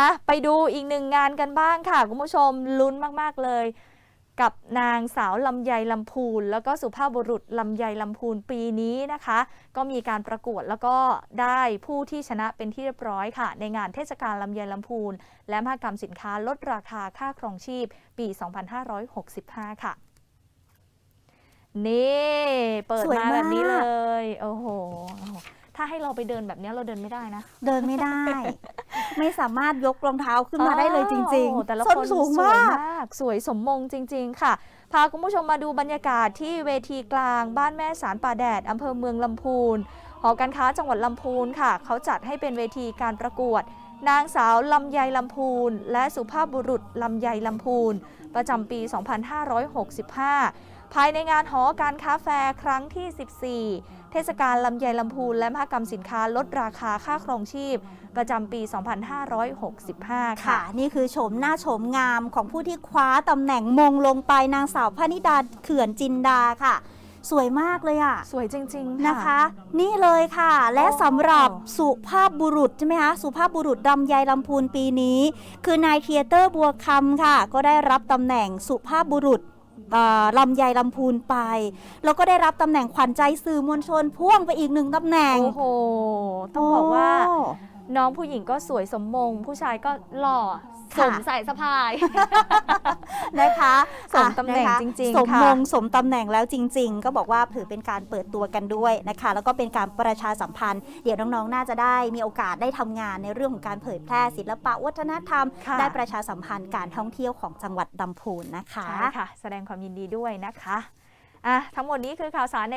อะไปดูอีกหนึ่งงานกันบ้างค่ะ คุณผู้ชมลุ้นมาก ๆ เลย กับนางสาวลำไยลำพูน แล้วก็สุภาพบุรุษลำไยลำพูนปีนี้นะคะ ก็มีการประกวดแล้วก็ได้ผู้ที่ชนะเป็นที่เรียบร้อยค่ะ ในงานเทศกาลลำไยลำพูน และมหกรรมสินค้าลดราคาค่าครองชีพ ปี 2565 ค่ะ นี่ เปิดสวยมาแบบนี้มากเลย โอ้โหถ้าให้เราไปเดินแบบนี้เราเดินไม่ได้นะ เดินไม่ได้ ไม่สามารถยกรองเท้าขึ้นมาได้เลยจริงโอ้โหแต่ละส้คนสูงสวยมากมาก สวยสมมงจริง ๆ ค่ะ พาคุณผู้ชมมาดูบรรยากาศที่เวทีกลาง บ้านแม่สารป่าแดดอำเภอเมืองลำพูนหอการค้าจังหวัดลำพูนค่ะ เขาจัดให้เป็นเวทีการประกวด นางสาวลำไยลำพูน และสุภาพบุรุษลำไยลำพูน ประจำปี 2565 ภายในงานหอการค้าแฟร์ครั้งที่ 14 เทศกาลลำไยลำพูน และมหกรรมสินค้าลดราคาค่าครองชีพ ประจำปี 2565 ค่ะ ค่ะ นี่คือโฉมหน้าโฉมงามของผู้ที่คว้าตำแหน่งมงลงไปนางสาวพนิดาเขื่อนจินดาค่ะ สวยมากเลยอะ สวยจริงๆนะคะ นี่เลยค่ะ และโอ้สำหรับสุภาพบุรุษใช่ไหมคะ สุภาพบุรุษลำไยลำพูนปีนี้ คือนายเทียเตอร์บัวคำค่ะ ก็ได้รับตำแหน่งสุภาพบุรุษเอ่อลำไยลำพูนไป แล้วก็ได้รับตำแหน่งขวัญใจสื่อมวลชนพ่วงไปอีกหนึ่งตำแหน่ง โอ้โห ต้องบอกว่าโน้องผู้หญิงก็สวยสมมง ผู้ชายก็หล่อสค่ะมใส่สะพาย นะคะสมตำแหน่งอะจนะคะริงๆสมค่ะ มงสมตำแหน่งแล้วจริง ๆ ก็บอกว่าถือเป็นการเปิดตัวกันด้วยนะคะ แล้วก็เป็นการประชาสัมพันธ์ เดี๋ยวน้องๆ น่าจะได้มีโอกาสได้ทำงานในเรื่องของการเผยแพร่ศิลปะวัฒนธรรม ค่ะ ได้ประชาสัมพันธ์การท่องเที่ยวของจังหวัดลำพูนนะคะ ใช่ค่ะ แสดงความยินดีด้วยนะคะอะทั้งหมดนี้คือข่าวสารใน